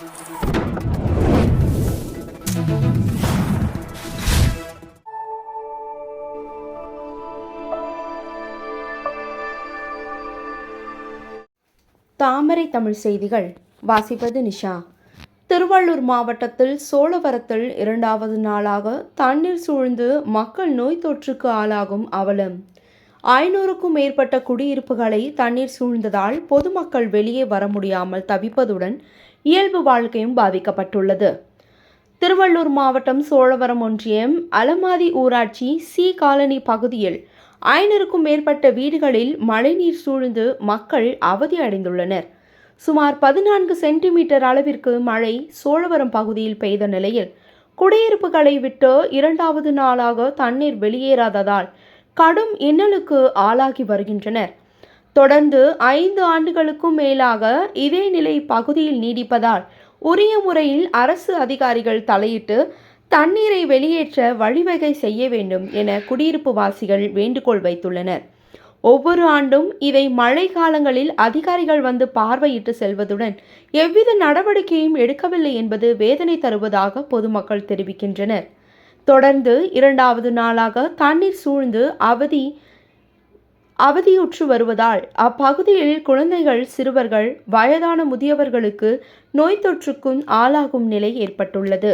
தாமரை தமிழ் செய்திகள். வாசிப்பது நிஷா. திருவள்ளூர் மாவட்டத்தில் சோழவரத்தில் இரண்டாவது நாளாக தண்ணீர் சூழ்ந்து மக்கள் நோய் தொற்றுக்கு ஆளாகும் அவலம். ஐநூறுக்கும் மேற்பட்ட குடியிருப்புகளை தண்ணீர் சூழ்ந்ததால் பொதுமக்கள் வெளியே வர முடியாமல் தவிப்பதுடன் இயல்பு வாழ்க்கையும் பாதிக்கப்பட்டுள்ளது. திருவள்ளூர் மாவட்டம் சோழவரம் ஒன்றியம் அலமாதி ஊராட்சி சி காலனி பகுதியில் ஐநூறுக்கும் மேற்பட்ட வீடுகளில் மழைநீர் சூழ்ந்து மக்கள் அவதி அடைந்துள்ளனர். சுமார் பதினான்கு சென்டிமீட்டர் அளவிற்கு மழை சோழவரம் பகுதியில் பெய்த நிலையில் குடியிருப்புகளை விட்டு இரண்டாவது நாளாக தண்ணீர் வெளியேறாததால் கடும் இன்னலுக்கு ஆளாகி வருகின்றனர். தொடர்ந்து ஐந்து ஆண்டுகளுக்கும் மேலாக இதே நிலை பகுதியில் நீடிப்பதால் உரிய முறையில் அரசு அதிகாரிகள் தலையிட்டு தண்ணீரை வெளியேற்ற வழிவகை செய்ய வேண்டும் என குடியிருப்பு வாசிகள் வேண்டுகோள் வைத்துள்ளனர். ஒவ்வொரு ஆண்டும் இதை மழை காலங்களில் அதிகாரிகள் வந்து பார்வையிட்டு செல்வதுடன் எவ்வித நடவடிக்கையும் எடுக்கவில்லை என்பது வேதனை தருவதாக பொதுமக்கள் தெரிவிக்கின்றனர். தொடர்ந்து இரண்டாவது நாளாக தண்ணீர் சூழ்ந்து அவதி அவதியுற்று வருவதால் அப்பகுதியில் குழந்தைகள் சிறுவர்கள் வயதான முதியவர்களுக்கு நோய் தொற்றுக்கும் ஆளாகும் நிலை ஏற்பட்டுள்ளது.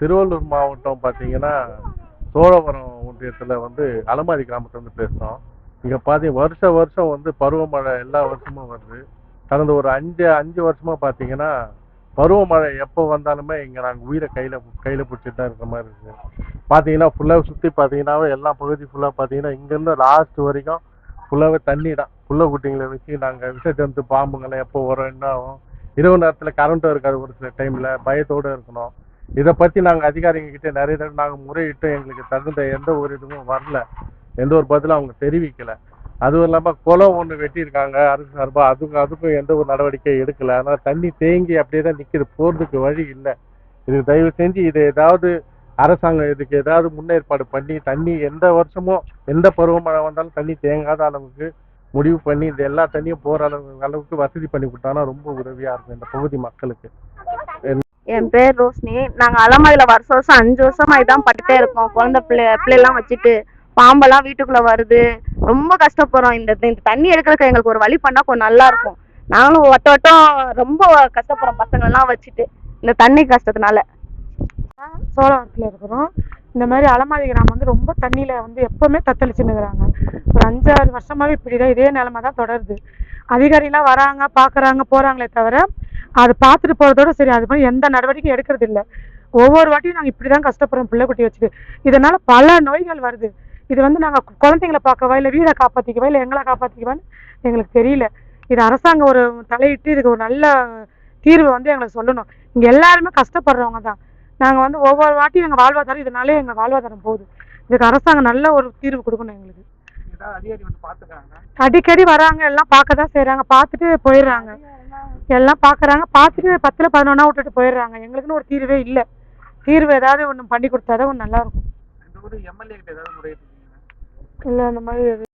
திருவள்ளூர் மாவட்டம் பார்த்தீங்கன்னா சோழவரம் ஒன்றியத்தில் வந்து அலமாரி கிராமத்துலேருந்து பேசுகிறோம் இங்கே பார்த்தீங்க வருஷ வருஷம் வந்து பருவமழை எல்லா வருஷமும் வருது. கடந்த ஒரு அஞ்சு அஞ்சு வருஷமாக பார்த்தீங்கன்னா பருவமழை எப்போ வந்தாலுமே இங்கே நாங்கள் உயிரை கையில் கையில் பிடிச்சிட்டு தான் இருக்கிற மாதிரி இருக்குது பார்த்தீங்கன்னா ஃபுல்லாக சுற்றி பார்த்தீங்கன்னாவே எல்லா பகுதி ஃபுல்லாக பார்த்தீங்கன்னா இங்கேருந்து லாஸ்ட் வரைக்கும் ஃபுல்லாகவே தண்ணி தான் புள்ள குட்டிங்களை வச்சு நாங்கள் விஷ ஜந்து பாம்புங்களை எப்போ வரும் என்ன ஆகும்? இரவு நேரத்தில் கரண்ட்டும் இருக்காது ஒரு சில டைமில் பயத்தோடு இருக்கணும். இதை பற்றி நாங்கள் அதிகாரிங்கக்கிட்ட நிறைய தடவை நாங்கள் முறையிட்டு எங்களுக்கு தகுந்த எந்த ஒரு இதுவும் வரல. எந்த ஒரு பதிலும் அவங்க தெரிவிக்கலை. அதுவும் இல்லாமல் குளம் ஒன்று வெட்டியிருக்காங்க. அரசு சார்பாக அதுக்கும் அதுக்கும் எந்த ஒரு நடவடிக்கையும் எடுக்கல. அதனால் தண்ணி தேங்கி அப்படியே தான் நிற்கிது போகிறதுக்கு வழி இல்லை. இதுக்கு தயவு செஞ்சு இது ஏதாவது அரசாங்கம் இதுக்கு ஏதாவது முன்னேற்பாடு பண்ணி தண்ணி எந்த வருஷமும் எந்த பருவமழை வந்தாலும் தண்ணி தேங்காத அளவுக்கு முடிவு பண்ணி இந்த எல்லா தண்ணியும் போகிற அளவு அளவுக்கு வசதி பண்ணி கொடுத்தாங்கன்னா ரொம்ப உதவியாக இருக்கும் இந்த பகுதி மக்களுக்கு. என் பேர் ரோஷினி. நாங்கள் அலமாதியில வருஷம் வருஷம் அஞ்சு வருஷமா இதான் பட்டுட்டே இருக்கோம். குழந்தை பிள்ளை பிள்ளைலாம் வச்சுட்டு பாம்பெல்லாம் வீட்டுக்குள்ளே வருது. ரொம்ப கஷ்டப்படுறோம். இந்த இந்த தண்ணி எடுக்கிறதுக்கு எங்களுக்கு ஒரு வழி பண்ணா கொஞ்சம் நல்லா இருக்கும். நாங்களும் வட்ட வட்டம் ரொம்ப கஷ்டப்படுறோம் பசங்களெல்லாம் வச்சுட்டு. இந்த தண்ணி கஷ்டத்தினால. சோழவரத்தில் இருக்கிறோம். இந்த மாதிரி அலமாதி கிராமம் வந்து ரொம்ப தண்ணியில் வந்து எப்போவுமே தத்தளிச்சுன்னுக்குறாங்க. ஒரு அஞ்சாறு வருஷமாவே இப்படி தான் இதே நிலமை தான் தொடருது. அதிகாரிலாம் வராங்க பார்க்குறாங்க போகிறாங்களே தவிர அது பார்த்துட்டு போகிறதோட சரி அது மாதிரி எந்த நடவடிக்கையும் எடுக்கிறது இல்லை ஒவ்வொரு வாட்டியும் நாங்கள் இப்படி தான் கஷ்டப்படுறோம் பிள்ளை குட்டி வச்சுட்டு. இதனால் பல நோய்கள் வருது. இது வந்து நாங்கள் குழந்தைங்கள பார்க்கவா இல்லை வீடை காப்பாற்றிக்கவா இல்லை எங்களை காப்பாற்றிக்கவான்னு எங்களுக்கு தெரியல. இது அரசாங்கம் ஒரு தலையிட்டு இதுக்கு ஒரு நல்ல தீர்வு வந்து எங்களுக்கு சொல்லணும். இங்கே எல்லாருமே கஷ்டப்படுறவங்க தான். நாங்கள் வந்து ஒவ்வொரு வாட்டியும் எங்கள் வாழ்வாதாரம் இதனாலே எங்கள் வாழ்வாதாரம் போகுது. இதுக்கு அரசாங்கம் நல்ல ஒரு தீர்வு கொடுக்கணும் எங்களுக்கு. அடிக்கடி வராங்க எல்லாம் பார்க்க தான் செய்கிறாங்க பார்த்துட்டு போயிடுறாங்க. எல்லாம் பார்க்குறாங்க. பார்த்துட்டு பத்தில் பதினொன்னா விட்டுட்டு போயிடுறாங்க. எங்களுக்குன்னு ஒரு தீர்வே இல்லை. தீர்வு ஏதாவது ஒன்று பண்ணி கொடுத்தாதான் கொஞ்சம் நல்லா இருக்கும். இல்லை அந்த மாதிரி